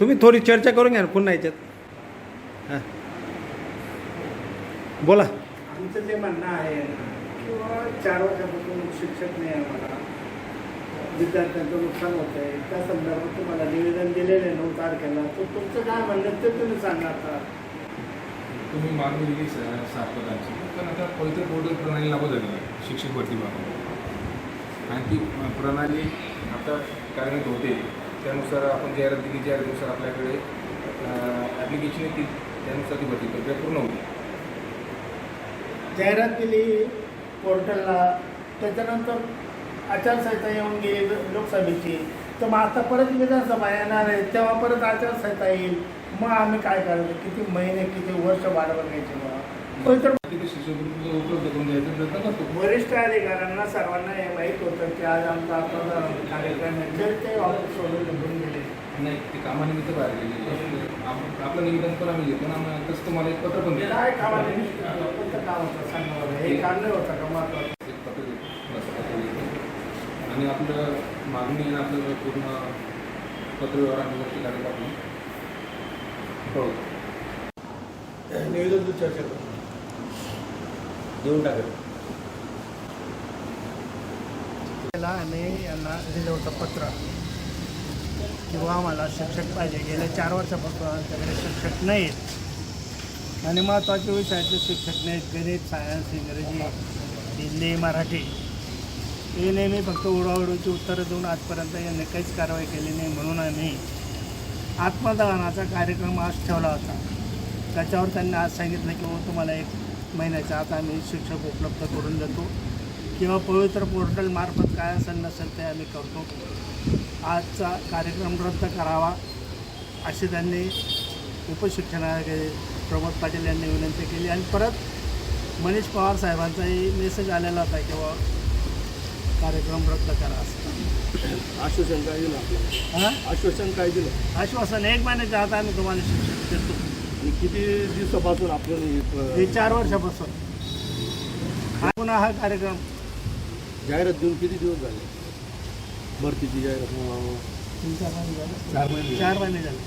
तुम्ही थोडी चर्चा करून घ्या ना पुन्हा याच्यात. हां. बोला. आमचं ते म्हणणं आहे किंवा चार वर्षापासून शिक्षक नाही आम्हाला विद्यार्थ्यांचं नुकसान होत आहे त्या संदर्भात तुम्हाला निवेदन दिलेलं आहे नऊ तारखेला. तर तुमचं काय म्हणणं आहे ते तुम्ही सांगा आता तुम्ही मागणी दिली स- सात पदांची. पण आता पवित्र पोर्टल प्रणाली लागू झाली आहे शिक्षक भरती बाबत. आणि ती प्रणाली आता कार्यरत होते. त्यानुसार आपण जाहिरात दिली जाहिरातीनुसार आपल्याकडे ॲप्लिकेशन येतील त्यानुसार ती भरती प्रक्रिया पूर्ण होईल. जाहिरात दिली पोर्टलला त्याच्यानंतर आचारसंहिता येऊन गेली लोकसभेची. तर मग आता परत विधानसभा येणार आहे तेव्हा परत आचारसंहिता येईल. मग आम्ही काय करायचं? किती महिने किती वर्ष वाट घ्यायचे मग? करतो वरिष्ठ अधिकाऱ्यांना सर्वांना हे माहीत होतं की आज आमचा आपला कार्यक्रम आहे जर ते ऑफिस सोडून निघून गेले. नाही ते कामानिमित्त बाहेर गेले. आप- आपलं निवेदन पण आम्ही घेतो ना तसं तुम्हाला एक पत्र पण काय कामाने कोणतं काम होतं सांगा बरं. हे काम नाही होतं का महत्वाचं? एक पत्र आणि आपलं मागणी आणि आपलं पूर्ण पत्रव्यवहार आम्ही काढत आपण हो. निवेदन तू चर्चा करू. देऊन टाकत. आम्ही यांना दिलं होतं पत्र. किंवा आम्हाला शिक्षक पाहिजे. गेल्या चार वर्षापासून आमच्याकडे शिक्षक नाहीत. आणि महत्त्वाचे विषयाचे शिक्षक नाहीत. गणित सायन्स इंग्रजी हिंदी मराठी. हे नेहमी फक्त उडवाउडवीची उत्तरं देऊन आजपर्यंत यांनी काहीच कारवाई केली नाही म्हणून आम्ही आत्मदहनाचा कार्यक्रम आज ठेवला होता. त्याच्यावर त्यांनी आज सांगितलं की हो तुम्हाला एक महिन्याच्या आत आम्ही शिक्षक उपलब्ध करून देतो. किंवा पवित्र पोर्टल मार्फत काय असेल नसेल ते आम्ही करतो. आजचा कार्यक्रम रद्द करावा अशी त्यांनी उपशिक्षणाधिकारी प्रमोद पाटील यांनी विनंती केली. आणि परत मनीष पवार साहेबांचाही मेसेज आलेला होता किंवा कार्यक्रम रद्द करा असं. आश्वासन काय दिलं हां? आश्वासन काय दिलं? आश्वासन एक महिन्याच्या आत आम्ही तुम्हाला शिक्षक देतो. आणि किती दिवसापासून आपल्याला हे हे प- चार वर्षापासून. हा पुन्हा हा कार्यक्रम. जाहिरात देऊन किती दिवस झाले? भरतीची जाहिरात चार महिने चार महिने झाले.